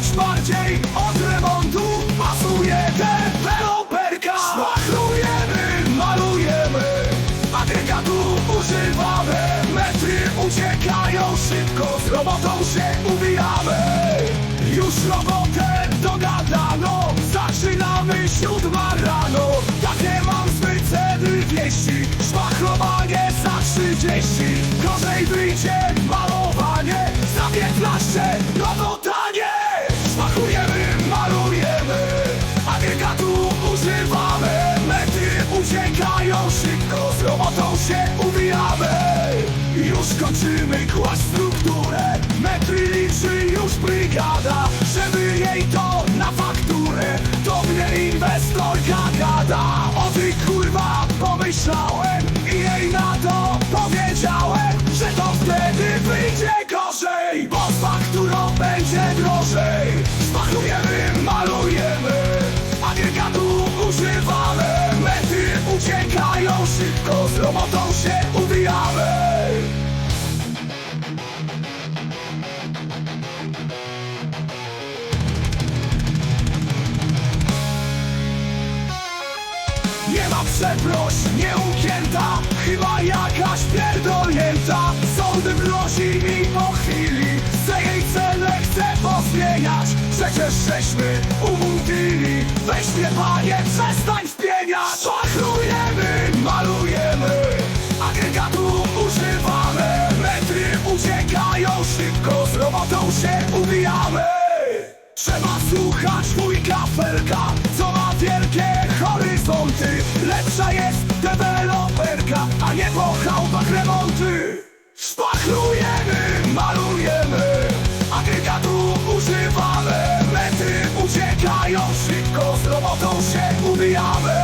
coś bardziej od remontu Pasuje deweloperka Szpachlujemy, malujemy Agregatu używamy. Metry uciekają szybko Z robotą się uwijamy Już robotę dogadano Zaczynamy siódma rano. Jakie mam zbyt ceny wieści Szpachlowanie za 30 Gorzej wyjdzie szybko Z robotą się uwijamy. Już kończymy kłaść strukturę. Metry liczy już brygada. Żeby jej to na fakturę. To mnie inwestorka gada. O ty kurwa pomyślałem I jej na to powiedziałem Że to wtedy wyjdzie gorzej Bo z fakturą będzie drożej. Spachlujemy, malujemy Agregatu używamy Nie ma przeproś, nieugięta Chyba jakaś pierdolnięta. Sądy mrozi mi po chwili Chcę jej cenę, chcę pozmieniać. Przecież żeśmy umówili Weź mnie panie, przestań wpieniać. Szpachlujemy, malujemy Agregatu używamy. Metry uciekają szybko Z robotą się uwijamy. Trzeba słuchać wujka Felka, Ważniejsza jest deweloperka, a nie po chałupach remonty Szpachlujemy, malujemy, agregatu używamy. Mety uciekają szybko, z robotą się ubijamy.